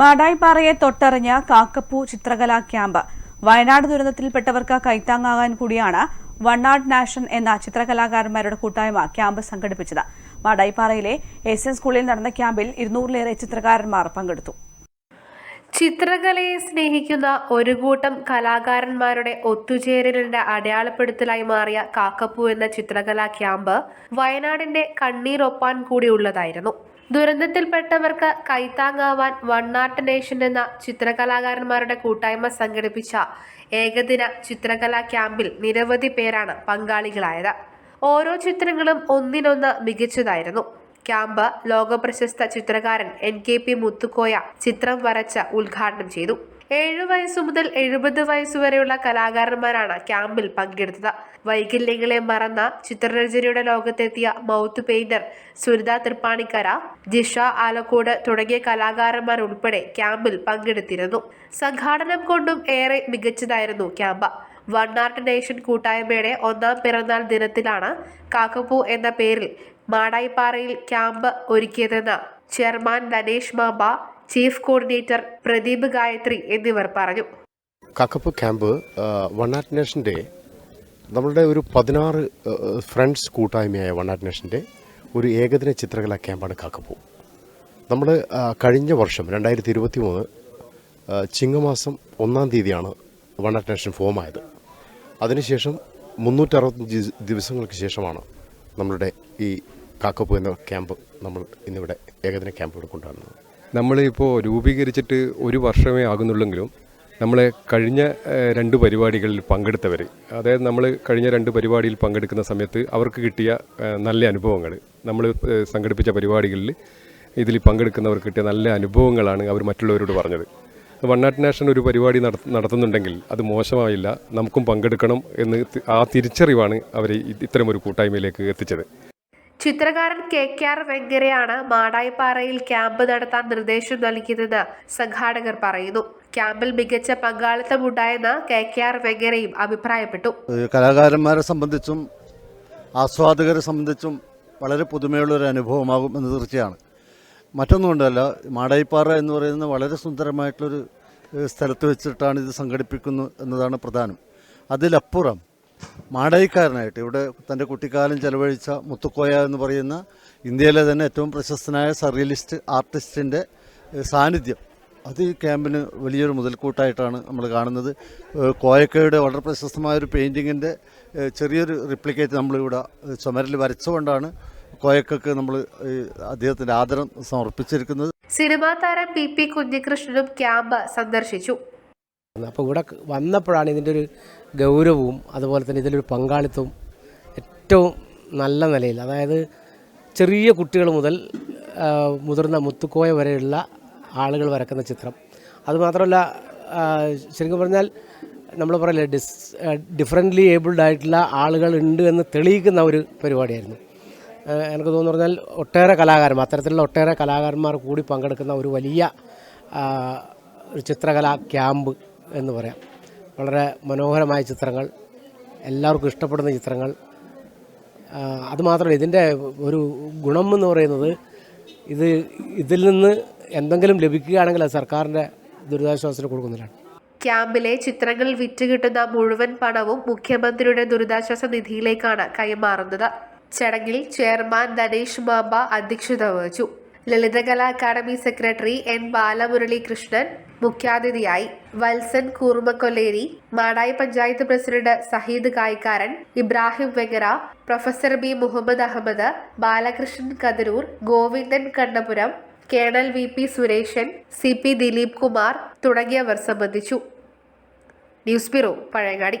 മാടായിപ്പാറയെ തൊട്ടറിഞ്ഞ കാക്കപ്പൂ ചിത്രകലാ camp. Wayanad ദുരന്തത്തിൽപ്പെട്ടവർക്ക് കൈത്താങ്ങാകാൻ കൂടിയാണ് വണ്ണാട് nation എന്ന ചിത്രകലാകാരന്മാരുടെ കൂട്ടായ്മ ക്യാമ്പ് സംഘടിപ്പിച്ചത്. മാടായിപ്പാറയിലെ എസ് എൻ സ്കൂളിൽ നടന്ന ക്യാമ്പിൽ ഇരുന്നൂറിലേറെ ചിത്രകാരന്മാർ പങ്കെടുത്തു. ചിത്രകലയെ സ്നേഹിക്കുന്ന ഒരു കൂട്ടം കലാകാരന്മാരുടെ ഒത്തുചേരലിന്റെ അടയാളപ്പെടുത്തലായി മാറിയ കാക്കപ്പൂ എന്ന ചിത്രകലാ ക്യാമ്പ് വയനാടിന്റെ കണ്ണീരൊപ്പാൻ കൂടിയുള്ളതായിരുന്നു ദുരന്തത്തിൽപ്പെട്ടവർക്ക് കൈത്താങ്ങാവാൻ വണ്ണാട്ട് നേഷൻ എന്ന ചിത്രകലാകാരന്മാരുടെ കൂട്ടായ്മ സംഘടിപ്പിച്ച ഏകദിന ചിത്രകലാ ക്യാമ്പിൽ നിരവധി പേരാണ് പങ്കാളികളായത്. ഓരോ ചിത്രങ്ങളും ഒന്നിനൊന്ന് മികച്ചതായിരുന്നു. ക്യാമ്പ് ലോകപ്രശസ്ത ചിത്രകാരൻ എൻ കെ പി മുത്തുക്കോയ ചിത്രം വരച്ച് ഉദ്ഘാടനം ചെയ്തു. ഏഴു വയസ്സു മുതൽ എഴുപത് വയസ്സുവരെയുള്ള കലാകാരന്മാരാണ് ക്യാമ്പിൽ പങ്കെടുത്തത്. വൈകല്യങ്ങളെ മറന്ന ചിത്രരചനയുടെ ലോകത്തെത്തിയ മൗത്ത് പെയിന്റർ സുനിത തൃപ്പാണിക്കര ജിഷ ആലക്കോട് തുടങ്ങിയ കലാകാരന്മാർ ഉൾപ്പെടെ ക്യാമ്പിൽ പങ്കെടുത്തിരുന്നു. സംഘാടനം കൊണ്ടും ഏറെ മികച്ചതായിരുന്നു ക്യാമ്പ്. വൺ ആർട്ട് നേഷൻ കൂട്ടായ്മയുടെ ഒന്നാം പിറന്നാൾ ദിനത്തിലാണ് കാക്കപ്പൂ എന്ന പേരിൽ മാടായിപ്പാറയിൽ camp ഒരുക്കിയതെന്ന് chairman Dhanesh Mampa chief coordinator Pradeep Gayathri എന്നിവർ പറഞ്ഞു. കക്കപ്പ് ക്യാമ്പ് വൺ ആർട്ട് നേഷന്റെ നമ്മളുടെ ഒരു പതിനാറ് ഫ്രണ്ട്സ് കൂട്ടായ്മയായ വൺ ആറ്റ് നേഷന്റെ ഒരു ഏകദിന ചിത്രകലാ ക്യാമ്പാണ് കാക്കപ്പൂ. നമ്മൾ കഴിഞ്ഞ വർഷം രണ്ടായിരത്തി ഇരുപത്തി മൂന്ന് ചിങ്ങമാസം ഒന്നാം തീയതിയാണ് വൺ ആറ്റ് നേഷൻ ഫോം ആയത്. അതിനുശേഷം മുന്നൂറ്ററുപത്തഞ്ച് ദിവസങ്ങൾക്ക് ശേഷമാണ് നമ്മളുടെ ഈ കാക്കപ്പൂ എന്ന ക്യാമ്പ് നമ്മൾ ഇന്നിവിടെ ഏകദിന ക്യാമ്പ് ഇവിടെ കൊണ്ടുവരുന്നത്. നമ്മളിപ്പോൾ രൂപീകരിച്ചിട്ട് ഒരു വർഷമേ ആകുന്നുള്ളെങ്കിലും നമ്മളെ കഴിഞ്ഞ രണ്ട് പരിപാടികളിൽ പങ്കെടുത്തവർ അതായത് നമ്മൾ കഴിഞ്ഞ രണ്ട് പരിപാടിയിൽ പങ്കെടുക്കുന്ന സമയത്ത് അവർക്ക് കിട്ടിയ നല്ല അനുഭവങ്ങൾ നമ്മൾ സംഘടിപ്പിച്ച പരിപാടികളിൽ ഇതിൽ പങ്കെടുക്കുന്നവർക്ക് കിട്ടിയ നല്ല അനുഭവങ്ങളാണ് അവർ മറ്റുള്ളവരോട് പറഞ്ഞത്. വൺ നാട്ട് നാഷൻ ഒരു പരിപാടി നടത്തുന്നുണ്ടെങ്കിൽ അത് മോശമായില്ല നമുക്കും പങ്കെടുക്കണം എന്ന് ആ തിരിച്ചറിവാണ് അവർ ഇത്തരമൊരു കൂട്ടായ്മയിലേക്ക് എത്തിച്ചത്. ചിത്രകാരൻ കെ കെ ആർ വെങ്കരയാണ് മാടായിപ്പാറയിൽ ക്യാമ്പ് നടത്താൻ നിർദ്ദേശം നൽകിയതെന്ന് സംഘാടകർ പറയുന്നു. ക്യാമ്പിൽ മികച്ച പങ്കാളിത്തമുണ്ടായെന്ന് കെ കെ ആർ വെങ്കരയും അഭിപ്രായപ്പെട്ടു. കലാകാരന്മാരെ സംബന്ധിച്ചും ആസ്വാദകരെ സംബന്ധിച്ചും വളരെ പുതുമയുള്ള ഒരു അനുഭവമാകും എന്ന് തീർച്ചയാണ്. മറ്റൊന്നുകൊണ്ടല്ല മാടായിപ്പാറ എന്ന് പറയുന്ന വളരെ സുന്ദരമായിട്ടുള്ളൊരു സ്ഥലത്ത് വെച്ചിട്ടാണ് ഇത് സംഘടിപ്പിക്കുന്നത് എന്നതാണ് പ്രധാനം. അതിലപ്പുറം മാടായിക്കാരനായിട്ട് ഇവിടെ തന്റെ കുട്ടിക്കാലം ചെലവഴിച്ച മുത്തുക്കോയ എന്ന് പറയുന്ന ഇന്ത്യയിലെ തന്നെ ഏറ്റവും പ്രശസ്തനായ സറിയലിസ്റ്റ് ആർട്ടിസ്റ്റിന്റെ സാന്നിധ്യം. അത് ഈ ക്യാമ്പിന് വലിയൊരു മുതൽക്കൂട്ടായിട്ടാണ് നമ്മൾ കാണുന്നത്. കോയക്കയുടെ വളരെ പ്രശസ്തമായ ഒരു പെയിന്റിങ്ങിന്റെ ചെറിയൊരു റിപ്ലിക്കേറ്റ് നമ്മളിവിടെ ചുമരിൽ വരച്ചുകൊണ്ടാണ് കോയക്കക്ക് നമ്മൾ അദ്ദേഹത്തിന്റെ ആദരം സമർപ്പിച്ചിരിക്കുന്നത്. സിനിമാ താരം പി പി കുഞ്ഞികൃഷ്ണനും ക്യാമ്പ് സന്ദർശിച്ചു. അപ്പോൾ ഇവിടെ വന്നപ്പോഴാണ് ഇതിന്റെ ഒരു ഗൗരവവും അതുപോലെ തന്നെ ഇതിലൊരു പങ്കാളിത്തവും ഏറ്റവും നല്ല നിലയിൽ. അതായത് ചെറിയ കുട്ടികൾ മുതൽ മുതിർന്ന മുത്തുക്കോയ വരെയുള്ള ആളുകൾ വരക്കുന്ന ചിത്രം. അതുമാത്രമല്ല ശരിക്കും പറഞ്ഞാൽ നമ്മൾ പറയില്ലേ ഡിസ് ഡിഫറെന്റ്ലി ഏബിൾഡ് ആയിട്ടുള്ള ആളുകൾ ഉണ്ട് എന്ന് തെളിയിക്കുന്ന ഒരു പരിപാടിയായിരുന്നു. എനിക്ക് തോന്നുന്നു പറഞ്ഞാൽ ഒട്ടേറെ കലാകാരന്മാർ അത്തരത്തിലുള്ള ഒട്ടേറെ കലാകാരന്മാർ കൂടി പങ്കെടുക്കുന്ന ഒരു വലിയ ഒരു ചിത്രകലാ ക്യാമ്പ് എന്ന് പറയാം. വളരെ മനോഹരമായ ചിത്രങ്ങൾ എല്ലാവർക്കും ഇഷ്ടപ്പെടുന്ന ചിത്രങ്ങൾ. അതുമാത്രമല്ല ഇതിന്റെ ഒരു ഗുണം എന്ന് പറയുന്നത് ഇത് ഇതിൽ നിന്ന് എന്തെങ്കിലും ലഭിക്കുകയാണെങ്കിൽ അത് സർക്കാരിന്റെ ദുരിതാശ്വാസത്തിന് കൊടുക്കുന്നതിലാണ് ക്യാമ്പിലെ ചിത്രങ്ങൾ വിറ്റുകിട്ടുന്ന മുഴുവൻ പണവും മുഖ്യമന്ത്രിയുടെ ദുരിതാശ്വാസ നിധിയിലേക്കാണ് കൈമാറുന്നത്. ചടങ്ങിൽ ചെയർമാൻ ധനേഷ് മാമ്പ അധ്യക്ഷത വഹിച്ചു. Lalithakala academy secretary N Balamurali Krishnan മുഖ്യാതിഥിയായി Valsan Koormakolleri Madayi panchayat president Saheed Kaykkaran Ibrahim Vengara professor B Muhammad Ahammad Balakrishnan Kathiroor Govindan Kannapuram colonel V P Sureshan C P Dileep Kumar തുടങ്ങിയവർ സംബന്ധിച്ചു. News bureau Pazhayangadi.